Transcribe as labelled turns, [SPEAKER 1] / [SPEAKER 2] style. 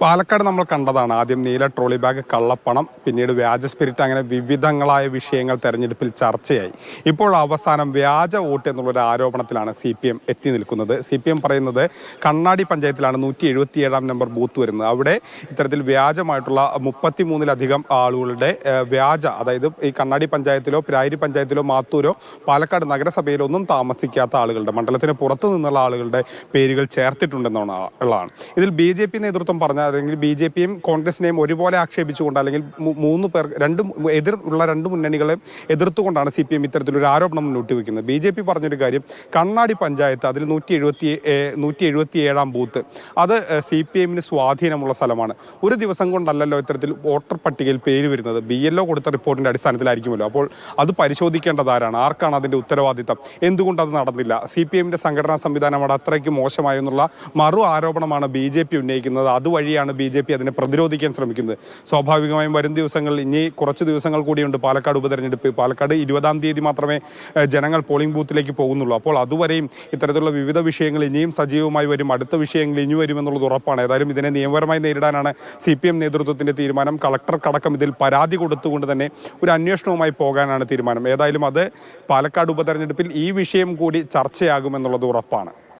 [SPEAKER 1] പാലക്കാട് നമ്മൾ കണ്ടതാണ്. ആദ്യം നീല ട്രോളി ബാഗ് കള്ളപ്പണം പിന്നീട് വ്യാജ സ്പിരിറ്റ് അങ്ങനെ വിവിധങ്ങളായ വിഷയങ്ങൾ തെരഞ്ഞെടുപ്പിൽ ചർച്ചയായി. ഇപ്പോൾ അവസാനം വ്യാജ വോട്ട് എന്നുള്ളൊരു ആരോപണത്തിലാണ് സി പി എം എത്തി നിൽക്കുന്നത്. സി പി എം പറയുന്നത് കണ്ണാടി പഞ്ചായത്തിലാണ് നൂറ്റി എഴുപത്തിയേഴാം നമ്പർ ബൂത്ത് വരുന്നത്. അവിടെ ഇത്തരത്തിൽ വ്യാജമായിട്ടുള്ള മുപ്പത്തി മൂന്നിലധികം ആളുകളുടെ വ്യാജ അതായത് ഈ കണ്ണാടി പഞ്ചായത്തിലോ പിരായിരി പഞ്ചായത്തിലോ മാത്തൂരോ പാലക്കാട് നഗരസഭയിലോ ഒന്നും താമസിക്കാത്ത ആളുകളുടെ മണ്ഡലത്തിന് പുറത്തു നിന്നുള്ള ആളുകളുടെ പേരുകൾ ചേർത്തിട്ടുണ്ടെന്നാണ് ഉള്ളതാണ്. ഇതിൽ ബി നേതൃത്വം പറഞ്ഞ അല്ലെങ്കിൽ ബി ജെ പിയും കോൺഗ്രസിനെയും ഒരുപോലെ ആക്ഷേപിച്ചുകൊണ്ട് അല്ലെങ്കിൽ മൂന്ന് പേർ രണ്ട് എതിർ ഉള്ള രണ്ട് മുന്നണികളെ എതിർത്തുകൊണ്ടാണ് സി പി എം ഇത്തരത്തിലൊരു ആരോപണം മുന്നോട്ട് വയ്ക്കുന്നത് ബി ജെ പി പറഞ്ഞൊരു കാര്യം കണ്ണാടി പഞ്ചായത്ത് അതിൽ നൂറ്റി എഴുപത്തി നൂറ്റി എഴുപത്തി ഏഴാം ബൂത്ത്. അത് സി പി എമ്മിന് സ്വാധീനമുള്ള സ്ഥലമാണ്. ഒരു ദിവസം കൊണ്ടല്ലല്ലോ ഇത്തരത്തിൽ വോട്ടർ പട്ടികയിൽ പേര് വരുന്നത്. ബി എൽ ഒ കൊടുത്ത റിപ്പോർട്ടിന്റെ അടിസ്ഥാനത്തിലായിരിക്കുമല്ലോ. അപ്പോൾ അത് പരിശോധിക്കേണ്ടത് ആരാണ്? ആർക്കാണ് അതിന്റെ ഉത്തരവാദിത്തം? എന്തുകൊണ്ട് അത് നടന്നില്ല? സി പി എമ്മിന്റെ സംഘടനാ സംവിധാനം അവിടെ അത്രയ്ക്ക് മോശമായെന്നുള്ള മറു ആരോപണമാണ് ബി ജെ പി ഉന്നയിക്കുന്നത്. അതുവഴിയാണ് ബി ജെ പി അതിനെ പ്രതിരോധിക്കാൻ ശ്രമിക്കുന്നത്. സ്വാഭാവികമായും വരും ദിവസങ്ങളിൽ ഇനി കുറച്ച് ദിവസങ്ങൾ കൂടിയുണ്ട് പാലക്കാട് ഉപതെരഞ്ഞെടുപ്പ്. പാലക്കാട് ഇരുപതാം തീയതി മാത്രമേ ജനങ്ങൾ പോളിംഗ് ബൂത്തിലേക്ക് പോകുന്നുള്ളൂ. അപ്പോൾ അതുവരെയും ഇത്തരത്തിലുള്ള വിവിധ വിഷയങ്ങൾ ഇനിയും സജീവമായി വരും. അടുത്ത വിഷയങ്ങൾ ഇനി വരുമെന്നുള്ളത് ഉറപ്പാണ്. ഏതായാലും ഇതിനെ നിയമപരമായി നേരിടാനാണ് സി പി എം നേതൃത്വത്തിന്റെ തീരുമാനം. കളക്ടർക്കടക്കം ഇതിൽ പരാതി കൊടുത്തുകൊണ്ട് തന്നെ ഒരു അന്വേഷണവുമായി പോകാനാണ് തീരുമാനം. ഏതായാലും അത് പാലക്കാട് ഉപതെരഞ്ഞെടുപ്പിൽ ഈ വിഷയം കൂടി ചർച്ചയാകുമെന്നുള്ളത് ഉറപ്പാണ്.